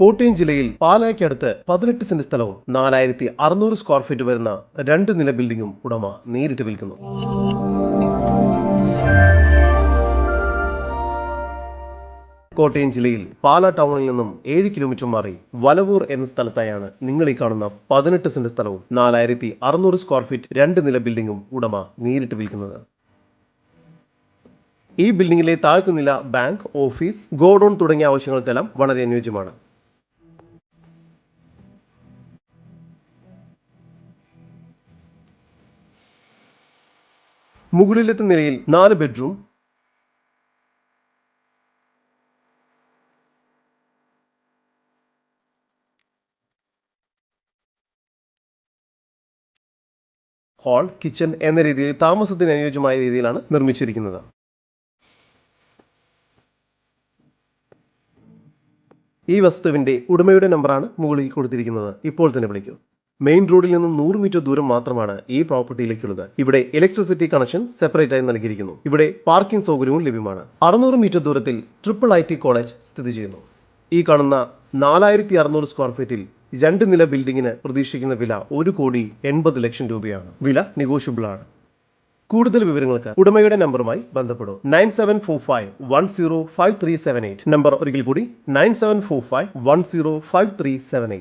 കോട്ടയം ജില്ലയിൽ പാലായ്ക്കടുത്ത് പതിനെട്ട് സെന്റ് സ്ഥലവും നാലായിരത്തി അറുന്നൂറ് സ്ക്വയർ ഫീറ്റ് വരുന്ന രണ്ട് നില ബിൽഡിംഗും ഉടമ നേരിട്ട് വിൽക്കുന്നു. കോട്ടയം ജില്ലയിൽ പാലാ ടൗണിൽ നിന്നും ഏഴ് കിലോമീറ്റർ മാറി വലവൂർ എന്ന സ്ഥലത്തായാണ് നിങ്ങൾ ഈ കാണുന്ന പതിനെട്ട് സെന്റ് സ്ഥലവും നാലായിരത്തി അറുന്നൂറ് സ്ക്വയർ ഫീറ്റ് രണ്ട് നില ബിൽഡിംഗും ഉടമ നേരിട്ട് വിൽക്കുന്നത്. ഈ ബിൽഡിംഗിലെ താഴത്തെ നില ബാങ്ക് ഓഫീസ് ഗോഡൌൺ തുടങ്ങിയ ആവശ്യങ്ങൾക്കെല്ലാം വളരെ അനുയോജ്യമാണ്. മുകളിലത്തെ നിലയിൽ നാല് ബെഡ്റൂം. ഹാൾ കിച്ചൺ എന്ന രീതിയിൽ താമസത്തിന് അനുയോജ്യമായ രീതിയിലാണ് നിർമ്മിച്ചിരിക്കുന്നത്. ഈ വസ്തുവിന്റെ ഉടമയുടെ നമ്പറാണ് മുകളിൽ കൊടുത്തിരിക്കുന്നത്. ഇപ്പോൾ തന്നെ വിളിക്കൂ. മെയിൻ റോഡിൽ നിന്ന് നൂറ് മീറ്റർ ദൂരം മാത്രമാണ് ഈ പ്രോപ്പർട്ടിയിലേക്കുള്ളത് ഇവിടെ ഇലക്ട്രിസിറ്റി കണക്ഷൻ സെപ്പറേറ്റ് ആയി നൽകിയിരിക്കുന്നു. ഇവിടെ പാർക്കിംഗ് സൗകര്യവും ലഭ്യമാണ്. അറുന്നൂറ് മീറ്റർ ദൂരത്തിൽ ട്രിപ്പിൾ ഐ ടി കോളേജ് സ്ഥിതി ചെയ്യുന്നു. ഈ കാണുന്ന നാലായിരത്തി അറുന്നൂറ് സ്ക്വയർ ഫീറ്റിൽ രണ്ട് നില ബിൽഡിങ്ങിന് പ്രതീക്ഷിക്കുന്ന വില ഒരു കോടി എൺപത് ലക്ഷം രൂപയാണ്. വില നെഗോഷ്യബിൾ ആണ്. കൂടുതൽ വിവരങ്ങൾക്ക് ഉടമയുടെ നമ്പറുമായി ബന്ധപ്പെടും. Nine seven four five one zero five three seven eight. Number ഒരിക്കൽ കൂടി nine seven four five one zero five three seven eight.